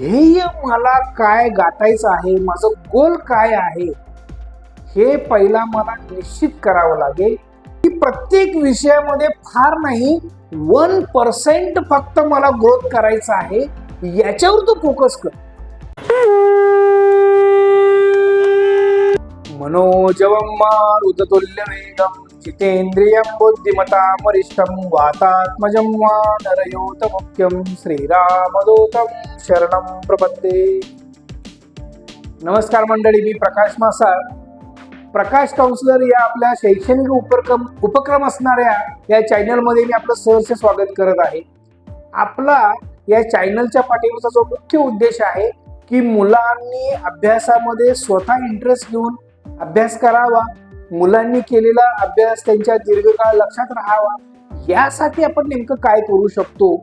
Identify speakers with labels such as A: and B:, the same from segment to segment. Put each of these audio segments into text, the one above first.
A: ध्येय मला काय गाठायचं आहे? माझं गोल काय आहे? हे पहिला मला निश्चित करावं लागेल. की प्रत्येक विषयामध्ये फार नाही वन पर्सेंट फक्त मला ग्रोथ करायचा आहे. याच्यावर तू फोकस कर. मनोजवम मारुततुल्य वेगम जितेंद्रियं बुद्धिमतां वरिष्ठं वातात्मजं वा नरयोत मुख्यम श्रीरामदूतम। शरणम प्रपत्ते। नमस्कार मंडळी मी प्रकाश मासाळ. प्रकाश काउन्सिलर या आपल्या शैक्षणिक उपक्रम उपक्रम असणाऱ्या या चॅनलमध्ये मी आपलं सहर्ष स्वागत करत आहे. आपला या चॅनलच्या पाठिंबाचा जो मुख्य उद्देश आहे की मुलांनी अभ्यासामध्ये स्वतः इंटरेस्ट घेऊन अभ्यास करावा मुलांनी केलेला अभ्यास त्यांच्या दीर्घकाळ लक्षात राहावा यासाठी आपण नेमकं काय करू शकतो?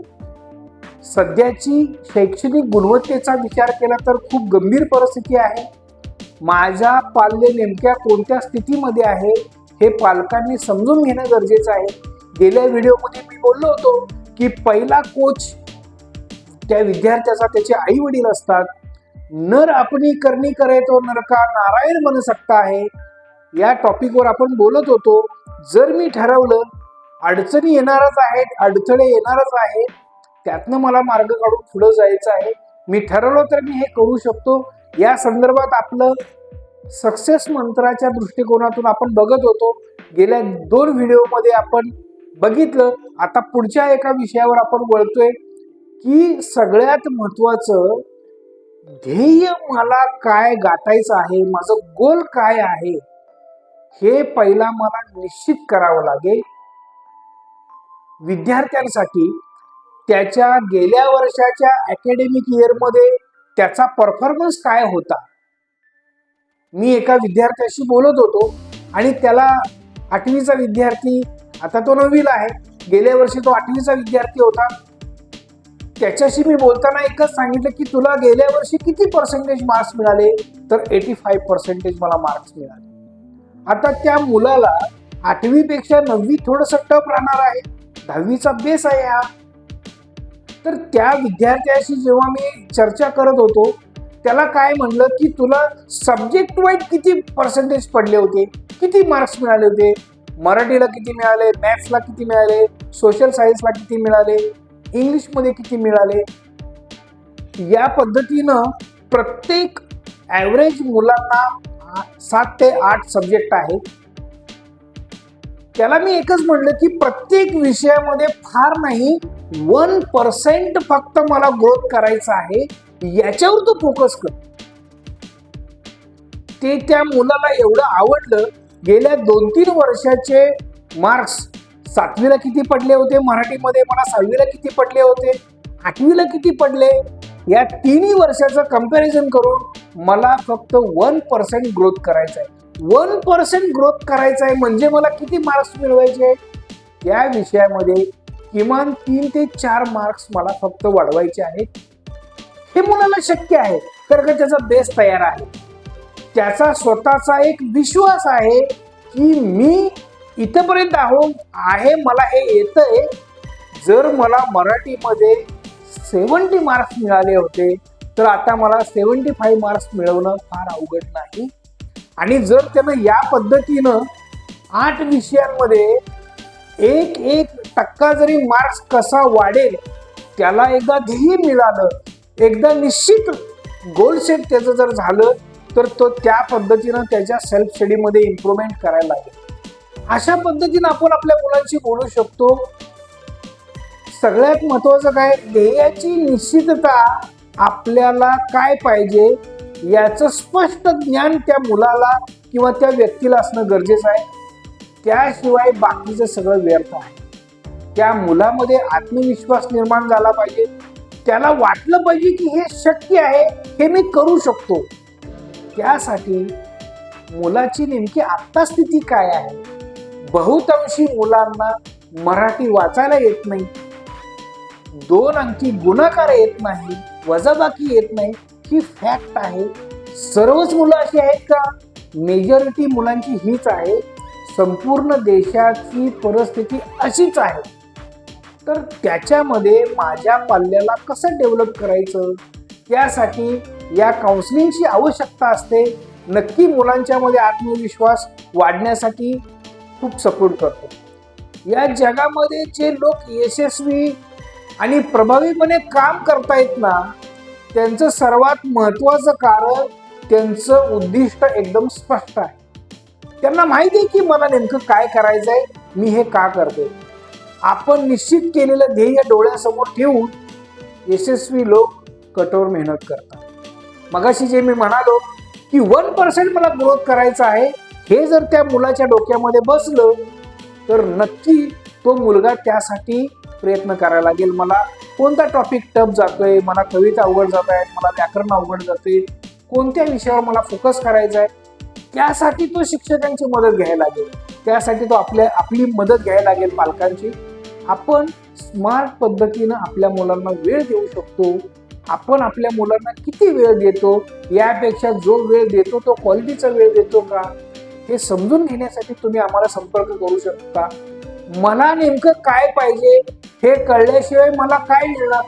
A: सध्याची शैक्षणिक गुणवत्तेचा विचार केला तर खूप गंभीर परिस्थिती आहे. माझ्या पाल्य नेमक्या कोणत्या स्थितीमध्ये आहे हे पालकांनी समजून घेणं गरजेचं आहे. गेल्या व्हिडिओमध्ये मी बोललो होतो की पहिला कोच त्या विद्यार्थ्याचा त्याचे आई वडील असतात. नर आपणी करणी करे तो नरका नारायण बन सकता आहे या टॉपिकवर आपण बोलत होतो. जर मी ठरवलं अडचणी येणारच आहेत अडथळे येणारच आहेत त्यातनं मला मार्ग काढून पुढं जायचं आहे. मी ठरवलं तर मी हे करू शकतो. या संदर्भात आपलं सक्सेस मंत्राच्या दृष्टिकोनातून आपण बघत होतो. गेल्या दोन व्हिडिओमध्ये आपण बघितलं. आता पुढच्या एका विषयावर आपण वळतोय की सगळ्यात महत्वाचं ध्येय मला काय गाठायचं आहे माझं गोल काय आहे हे पहिला मला निश्चित करावं लागेल. विद्यार्थ्यांसाठी त्याच्या गेल्या वर्षाच्या अकॅडमिक इयरमध्ये त्याचा परफॉर्मन्स काय होता? मी एका विद्यार्थ्याशी बोलत होतो आणि त्याला आठवीचा विद्यार्थी आता तो नववीला आहे गेल्या वर्षी तो आठवीचा विद्यार्थी होता. त्याच्याशी मी बोलताना एकच सांगितलं की तुला गेल्या वर्षी किती पर्सेंटेज मार्क्स मिळाले? तर एटी फाईव्ह पर्सेंटेज मला मार्क्स मिळाले. आता त्या मुलाला आठवीपेक्षा नववी थोडंसं टफ राहणार आहे. दहावीचा बेस आहे हा. तर त्या विद्यार्थ्याशी जेव्हा मी चर्चा करत होतो त्याला काय म्हणलं की तुला सब्जेक्ट वाईज किती पर्सेंटेज पडले होते? किती मार्क्स मिळाले होते? मराठीला किती मिळाले? मॅथ्सला किती मिळाले? सोशल सायन्सला किती मिळाले? इंग्लिशमध्ये किती मिळाले? या पद्धतीनं प्रत्येक ॲव्हरेज मुलांना सात ते आठ सब्जेक्ट आहेत. त्याला मी एकच म्हणलं की प्रत्येक विषयामध्ये फार नाही वन पर्सेंट फक्त मला ग्रोथ करायचा आहे याच्यावर तू फोकस कर. ते त्या मुलाला एवढं आवडलं गेल्या दोन तीन वर्षाचे मार्क्स सातवीला किती पडले होते मराठीमध्ये मला सहावीला किती पडले होते आठवीला किती पडले या तिन्ही वर्षाचं कंपॅरिझन करून मला फक्त वन पर्सेंट ग्रोथ करायचं आहे वन पर्सेंट ग्रोथ करायचा आहे म्हणजे मला किती मार्क्स मिळवायचे? या विषयामध्ये किमान तीन ते चार मार्क्स मला फक्त वाढवायचे आहेत. हे मुलाला शक्य आहे कारण का त्याचा बेस तयार आहे. त्याचा स्वतःचा एक विश्वास आहे की मी इथपर्यंत आहो आहे मला हे येतंय. जर मला मराठीमध्ये सेवन्टी मार्क्स मिळाले होते तर आता मला सेवन्टी फाईव्ह मार्क्स मिळवणं फार अवघड नाही. आणि जर त्यानं या पद्धतीनं आठ विषयांमध्ये एक एक टक्का जरी मार्क्स कसा वाढेल त्याला एकदा ध्येय मिळालं एकदा निश्चित गोल सेट त्याचं जर झालं तर तो त्या पद्धतीनं त्याच्या सेल्फ स्टडीमध्ये इम्प्रुव्हमेंट करायला लागेल. अशा पद्धतीनं आपण आपल्या मुलांशी बोलू शकतो. सगळ्यात महत्वाचं काय ध्येयाची निश्चितता आपल्याला काय पाहिजे याचं स्पष्ट ज्ञान त्या मुलाला किंवा त्या व्यक्तीला असणं गरजेचं आहे. त्याशिवाय बाकीचं सगळं व्यर्थ आहे. त्या मुलामध्ये आत्मविश्वास निर्माण झाला पाहिजे. त्याला वाटलं पाहिजे की हे शक्य आहे हे मी करू शकतो. त्यासाठी मुलाची नेमकी आत्ता स्थिती काय आहे? बहुतांशी मुलांना मराठी वाचायला येत नाही. दोन अंकी गुणाकार येत नाही वजाबाकी येत नाही. ही फॅक्ट आहे. सर्वच मुलं अशी आहेत का? मेजॉरिटी मुलांची हीच आहे. संपूर्ण देशाची परिस्थिती अशीच आहे. तर त्याच्यामध्ये माझ्या पाल्याला कसं डेव्हलप करायचं? त्यासाठी या काउन्सिलिंगची आवश्यकता असते. नक्की मुलांच्यामध्ये आत्मविश्वास वाढण्यासाठी खूप सपोर्ट करतो. या जगामध्ये जे लोक यशस्वी आणि प्रभावीपणे काम करतायत ना त्यांचं सर्वात महत्वाचं कारण त्यांचं उद्दिष्ट एकदम स्पष्ट आहे. त्यांना माहिती आहे की मला नेमकं काय करायचं आहे मी हे का करते आपण निश्चित केलेलं ध्येय डोळ्यासमोर ठेवून यशस्वी लोक कठोर मेहनत करतात. मगाशी जे मी म्हणालो की वन पर्सेंट मला ग्रोथ करायचा आहे हे जर त्या मुलाच्या डोक्यामध्ये बसलं तर नक्की तो मुलगा त्यासाठी प्रयत्न करायला लागेल मला. कोणता टॉपिक टफ जातोय मला कविता अवघड जात आहे मला व्याकरण अवघड जाते कोणत्या विषयावर मला फोकस करायचा आहे त्यासाठी तो शिक्षकांची मदत घ्यायला लागेल. त्यासाठी तो आपल्या आपली मदत घ्यायला लागेल पालकांची. आपण स्मार्ट पद्धतीनं आपल्या मुलांना वेळ देऊ शकतो. आपण आपल्या मुलांना किती वेळ देतो यापेक्षा जो वेळ देतो तो क्वालिटीचा वेळ देतो का? हे समजून घेण्यासाठी तुम्ही आम्हाला संपर्क करू शकता. मला नेमकं काय पाहिजे? हे कळल्याशिवाय मला काय मिळणार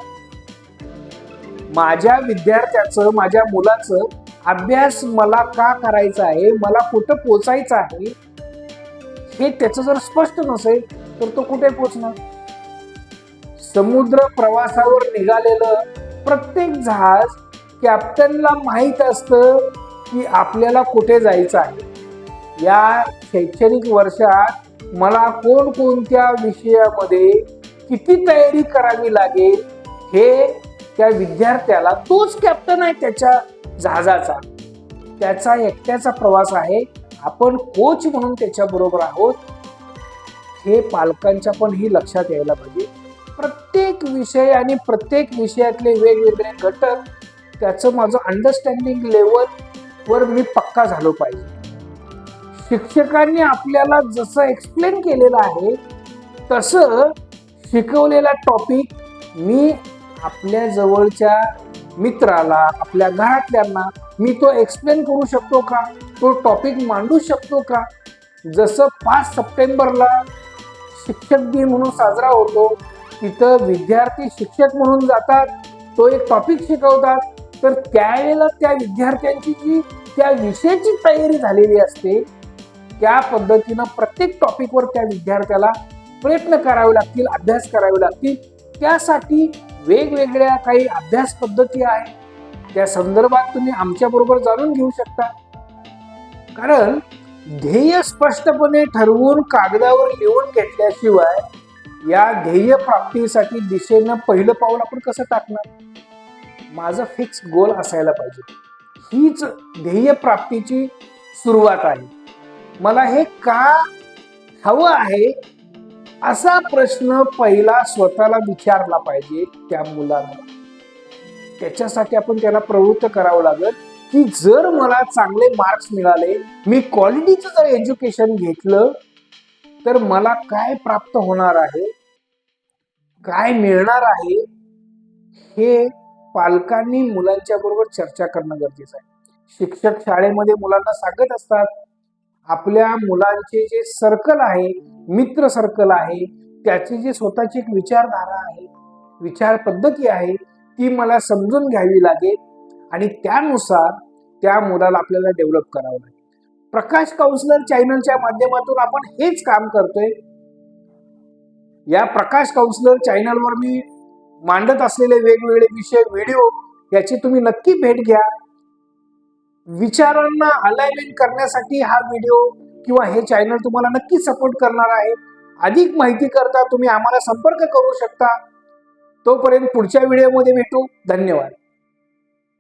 A: माझ्या विद्यार्थ्याचं माझ्या मुलाचं अभ्यास मला का करायचा आहे? मला कुठं पोचायचं आहे? हे त्याचं जर स्पष्ट नसेल तर तो कुठे पोचणार? समुद्र प्रवासावर निघालेलं प्रत्येक जहाज कॅप्टनला माहीत असतं की आपल्याला कुठे जायचं आहे. या शैक्षणिक वर्षात मला कोणकोणत्या विषयामध्ये किती तयारी करावी लागेल हे त्या विद्यार्थ्याला तोच कॅप्टन आहे त्याच्या जहाजाचा. त्याचा एकट्याचा प्रवास आहे. आपण कोच म्हणून त्याच्या बरोबर आहोत. हे पालकांच्या पण ही लक्षात यायला पाहिजे. प्रत्येक विषय आणि प्रत्येक विषयातले वेगवेगळे घटक त्याचं माझं अंडरस्टँडिंग लेवल वर मी पक्का झालो पाहिजे. शिक्षकांनी आपल्याला जसं एक्सप्लेन केलेलं आहे तसं शिकवलेला टॉपिक मी आपल्या जवळच्या मित्राला आपल्या घरातल्यांना मी तो एक्सप्लेन करू शकतो का? तो टॉपिक मांडू शकतो का? जसं पाच सप्टेंबरला शिक्षक दिन म्हणून साजरा होतो तिथं विद्यार्थी शिक्षक म्हणून जातात तो एक टॉपिक शिकवतात. तर त्यावेळेला त्या विद्यार्थ्यांची जी त्या विषयाची तयारी झालेली असते त्या पद्धतीनं प्रत्येक टॉपिकवर त्या विद्यार्थ्याला प्रयत्न करावे लागतील अभ्यास करावे लागतील. त्यासाठी वेगवेगळ्या काही अभ्यास पद्धती आहेत. त्या संदर्भात तुम्ही आमच्याबरोबर जाणून घेऊ शकता. कारण ध्येय स्पष्टपणे ठरवून कागदावर लिहून घेतल्याशिवाय या ध्येय प्राप्तीसाठी दिशेनं पहिलं पाऊल आपण कसं टाकणार? माझं फिक्स गोल असायला पाहिजे. हीच ध्येय प्राप्तीची सुरुवात आहे. मला हे का हवं आहे? असा प्रश्न पहिला स्वतःला विचारला पाहिजे त्या मुलांना त्याच्यासाठी आपण त्याला प्रवृत्त करावं लागेल की जर मला चांगले मार्क्स मिळाले मी क्वालिटीचं जर एज्युकेशन घेतलं तर मला काय प्राप्त होणार आहे? काय मिळणार आहे? हे पालकांनी मुलांच्या बरोबर चर्चा करणं गरजेचं आहे. शिक्षक शाळेमध्ये मुलांना सांगत असतात आपल्या मुलांचे जे सर्कल आहे मित्र सर्कल आहे त्याची जी स्वतःची एक विचारधारा आहे विचार पद्धती आहे ती मला समजून घ्यावी लागेल आणि त्यानुसार त्या मुलाला आपल्याला डेव्हलप करावं लागेल. प्रकाश काउन्सिलर चॅनलच्या माध्यमातून आपण हेच काम करतोय. या प्रकाश काउन्सिलर चॅनलवर मी मांडत असलेले वेगवेगळे विषय व्हिडिओ याची तुम्ही नक्की भेट घ्या. विचारांना अलाइनमेंट करण्यासाठी हा व्हिडिओ किंवा हे चॅनल तुम्हाला नक्की सपोर्ट करणार आहे. अधिक माहिती करता तुम्ही आम्हाला संपर्क करू शकता. तोपर्यंत पुढच्या व्हिडिओमध्ये भेटू. धन्यवाद.